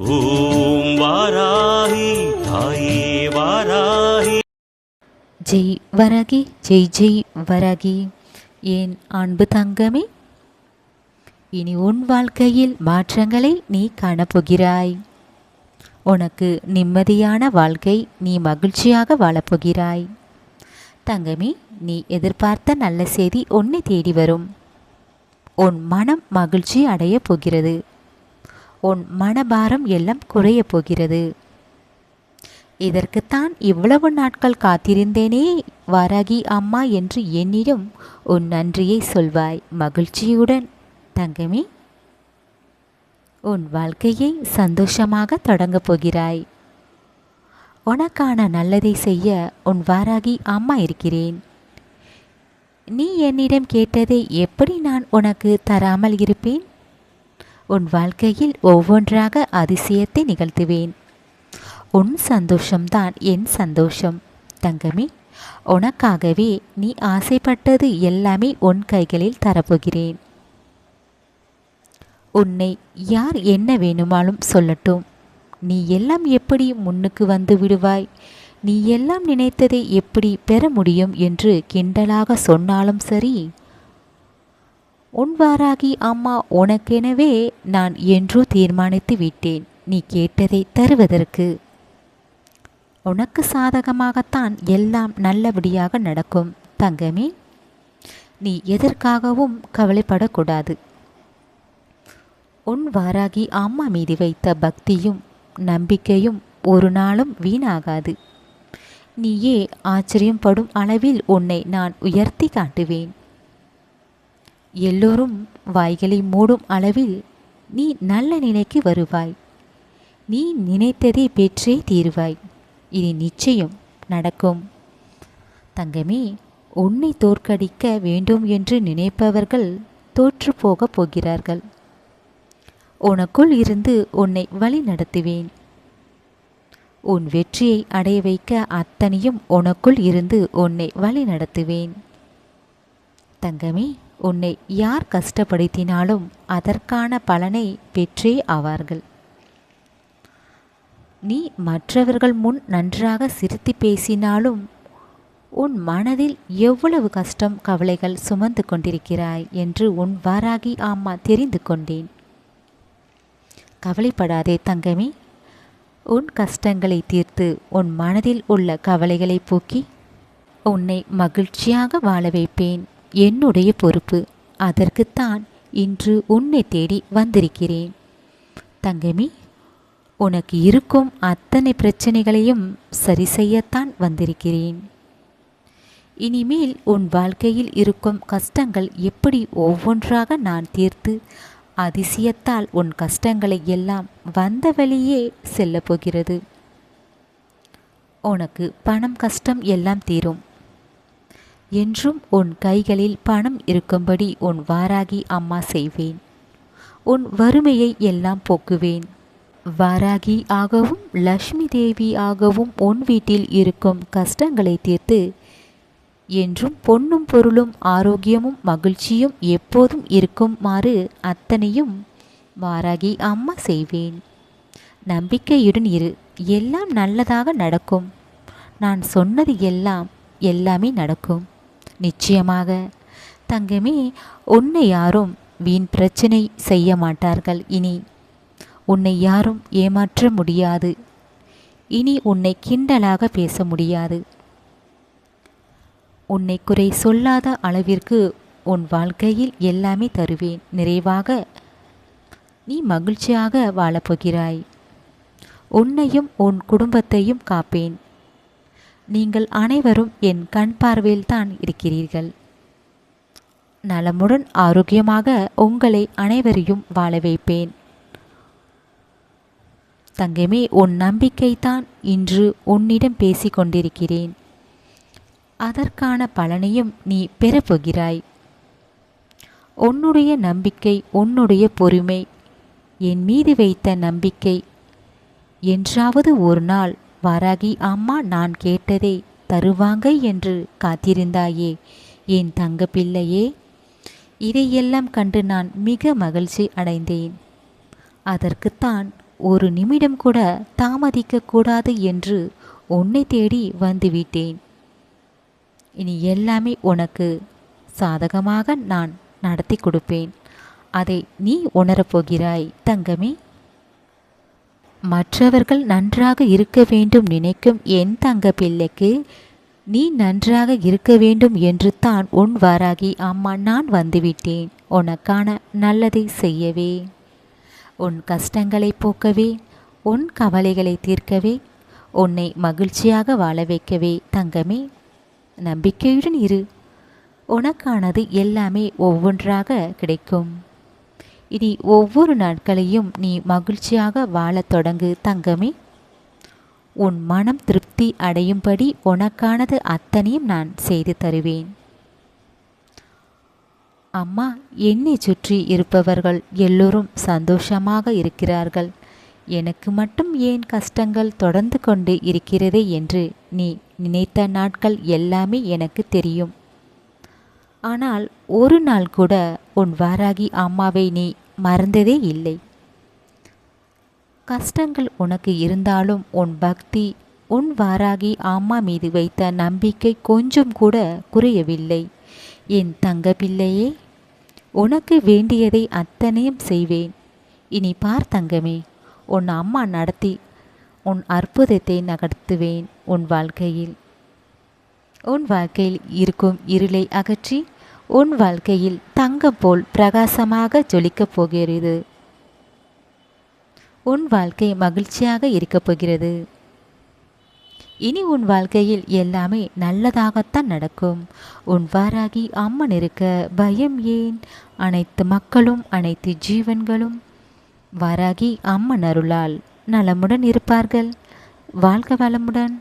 ஓம் வாராகி தாயே வாராகி. ஜெய் வரகி ஜெய் ஜெய் வரகி. என் அன்பு தங்கமே? இனி உன் வாழ்க்கையில் மாற்றங்களை நீ காணப்போகிறாய். உனக்கு நிம்மதியான வாழ்க்கை நீ மகிழ்ச்சியாக வாழப்போகிறாய். தங்கமே நீ எதிர்பார்த்த நல்ல செய்தி உன்னை தேடி வரும். உன் மனம் மகிழ்ச்சி அடையப் போகிறது. உன் மனபாரம் எல்லாம் குறையப் போகிறது. இதற்குத்தான் இவ்வளவு நாட்கள் காத்திருந்தேனே வாராகி அம்மா என்று என்னிடம் உன் நன்றியை சொல்வாய் மகிழ்ச்சியுடன். தங்கமே உன் வாழ்க்கையை சந்தோஷமாக தொடங்கப் போகிறாய். உனக்கான நல்லதை செய்ய உன் வாராகி அம்மா இருக்கிறேன். நீ என்னிடம் கேட்டதை எப்படி நான் உனக்கு தராமல் இருப்பேன்? உன் வாழ்க்கையில் ஒவ்வொன்றாக அதிசயத்தை நிகழ்த்துவேன். உன் சந்தோஷம்தான் என் சந்தோஷம். தங்கமே உனக்காகவே நீ ஆசைப்பட்டது எல்லாமே உன் கைகளில் தரப்போகிறேன். உன்னை யார் என்ன வேணுமாலும் சொல்லட்டும். நீ எல்லாம் எப்படி முன்னுக்கு வந்து விடுவாய்? நீ எல்லாம் நினைத்ததை எப்படி பெற முடியும் என்று கிண்டலாக சொன்னாலும் சரி உன் வாராகி அம்மா உனக்கெனவே நான் என்றோ தீர்மானித்து விட்டேன். நீ கேட்டதை தருவதற்கு. உனக்கு சாதகமாகத்தான் எல்லாம் நல்லபடியாக நடக்கும் தங்கமே. நீ எதற்காகவும் கவலைப்படக்கூடாது. உன் வாராகி அம்மா மீது வைத்த பக்தியும் நம்பிக்கையும் ஒரு நாளும் வீணாகாது. நீயே ஆச்சரியப்படும் அளவில் உன்னை நான் உயர்த்தி காட்டுவேன். எல்லோரும் வாய்களை மூடும் அளவில் நீ நல்ல நிலைக்கு வருவாய். நீ நினைத்ததை பெற்றே தீருவாய். இது நிச்சயம் நடக்கும். தங்கமே உன்னை தோற்கடிக்க வேண்டும் என்று நினைப்பவர்கள் தோற்று போகப் போகிறார்கள். உனக்குள் இருந்து உன்னை வழி நடத்துவேன். உன் வெற்றியை அடைய வைக்க அத்தனையும் உனக்குள் இருந்து உன்னை வழி நடத்துவேன். தங்கமே உன்னை யார் கஷ்டப்படுத்தினாலும் அதற்கான பலனை பெற்றே ஆவார்கள். நீ மற்றவர்கள் முன் நன்றாக சிரித்து பேசினாலும் உன் மனதில் எவ்வளவு கஷ்டம் கவலைகள் சுமந்து கொண்டிருக்கிறாய் என்று உன் வாராகி ஆமா தெரிந்து கொண்டேன். கவலைப்படாதே தங்கமே. உன் கஷ்டங்களை தீர்த்து உன் மனதில் உள்ள கவலைகளை போக்கி உன்னை மகிழ்ச்சியாக வாழ வைப்பேன். என்னுடைய பொறுப்பு. அதற்குத்தான் இன்று உன்னை தேடி வந்திருக்கிறேன். தங்கமி உனக்கு இருக்கும் அத்தனை பிரச்சனைகளையும் சரி செய்யத்தான் வந்திருக்கிறேன். இனிமேல் உன் வாழ்க்கையில் இருக்கும் கஷ்டங்கள் எப்படி ஒவ்வொன்றாக நான் தீர்த்து அதிசயத்தால் உன் கஷ்டங்களை எல்லாம் வந்த வழியே செல்லப்போகிறது உனக்கு பணம் கஷ்டம் எல்லாம் தீரும். என்றும் உன் கைகளில் பணம் இருக்கும்படி உன் வாராகி அம்மா செய்வேன். உன் வறுமையை எல்லாம் போக்குவேன். வாராகி ஆகவும் லக்ஷ்மி தேவி ஆகவும் உன் வீட்டில் இருக்கும் கஷ்டங்களை தீர்த்து என்றும் பொன்னும் பொருளும் ஆரோக்கியமும் மகிழ்ச்சியும் எப்போதும் இருக்குமாறு அத்தனையும் வாராகி அம்மா செய்வேன். நம்பிக்கையுடன் இரு எல்லாம் நல்லதாக நடக்கும். நான் சொன்னது எல்லாம் எல்லாமே நடக்கும். நிச்சயமாக. தங்கமே உன்னை யாரும் வீண் பிரச்சனை செய்ய மாட்டார்கள் இனி. உன்னை யாரும் ஏமாற்ற முடியாது. இனி உன்னை கிண்டலாக பேச முடியாது. உன்னை குறை சொல்லாத அளவிற்கு உன் வாழ்க்கையில் எல்லாமே தருவேன். நிறைவாக நீ மகிழ்ச்சியாக வாழப்போகிறாய். உன்னையும் உன் குடும்பத்தையும் காப்பேன். நீங்கள் அனைவரும் என் கண் பார்வையில் தான் இருக்கிறீர்கள். நலமுடன் ஆரோக்கியமாக உங்களை அனைவரையும் வாழ வைப்பேன். தங்கமே உன் நம்பிக்கைதான் இன்று உன்னிடம் பேசி கொண்டிருக்கிறேன். அதற்கான பலனையும் நீ பெறப்போகிறாய் உன்னுடைய நம்பிக்கை உன்னுடைய பொறுமை என் மீது வைத்த நம்பிக்கை என்றாவது ஒரு நாள் வராகி அம்மா நான் கேட்டதை தருவாங்க என்று காத்திருந்தாயே என் தங்க பிள்ளையே. இதையெல்லாம் கண்டு நான் மிக மகிழ்ச்சி அடைந்தேன். அதற்குத்தான் ஒரு நிமிடம் கூட தாமதிக்க கூடாது என்று உன்னை தேடி வந்துவிட்டேன் இனி எல்லாமே உனக்கு சாதகமாக நான் நடத்தி கொடுப்பேன். அதை நீ உணரப்போகிறாய் தங்கமே. மற்றவர்கள் நன்றாக இருக்க வேண்டும் நினைக்கும் என் தங்க பிள்ளைக்கு நீ நன்றாக இருக்க வேண்டும் என்று தான் உன் வாராகி அம்மா நான் வந்துவிட்டேன். உனக்கான நல்லதை செய்யவே. உன் கஷ்டங்களை போக்கவே. உன் கவலைகளை தீர்க்கவே. உன்னை மகிழ்ச்சியாக வாழ வைக்கவே. தங்கமே நம்பிக்கையுடன் இரு. உனக்கானது எல்லாமே ஒவ்வொன்றாக கிடைக்கும். இனி ஒவ்வொரு நாட்களையும் நீ மகிழ்ச்சியாக வாழத் தொடங்கு தங்கமே. உன் மனம் திருப்தி அடையும்படி உனக்கானது அத்தனையும் நான் செய்து தருவேன். அம்மா என்னை சுற்றி இருப்பவர்கள் எல்லோரும் சந்தோஷமாக இருக்கிறார்கள். எனக்கு மட்டும் ஏன் கஷ்டங்கள் தொடர்ந்து கொண்டு இருக்கிறதே என்று நீ நினைத்த நாட்கள் எல்லாமே எனக்கு தெரியும். ஆனால் ஒரு நாள் கூட உன் வாராகி அம்மாவை நீ மறந்ததே இல்லை. கஷ்டங்கள் உனக்கு இருந்தாலும் உன் பக்தி உன் வாராகி அம்மா மீது வைத்த நம்பிக்கை கொஞ்சம் கூட குறையவில்லை. என் தங்க பிள்ளையே உனக்கு வேண்டியதை அத்தனையும் செய்வேன். இனி பார் தங்கமே உன் அம்மா நடத்தி உன் அற்புதத்தை நகர்த்துவேன் உன் வாழ்க்கையில். உன் வாழ்க்கையில் இருக்கும் இருளை அகற்றி உன் வாழ்க்கையில் தங்கம் போல் பிரகாசமாக ஜொலிக்கப் போகிறது. உன் வாழ்க்கை மகிழ்ச்சியாக இருக்கப் போகிறது. இனி உன் வாழ்க்கையில் எல்லாமே நல்லதாகத்தான் நடக்கும். உன் வாராகி அம்மன் இருக்க பயம் ஏன்? அனைத்து மக்களும் அனைத்து ஜீவன்களும் வாராகி அம்மன் அருளால் நலமுடன் இருப்பார்கள். வாழ்க வளமுடன்.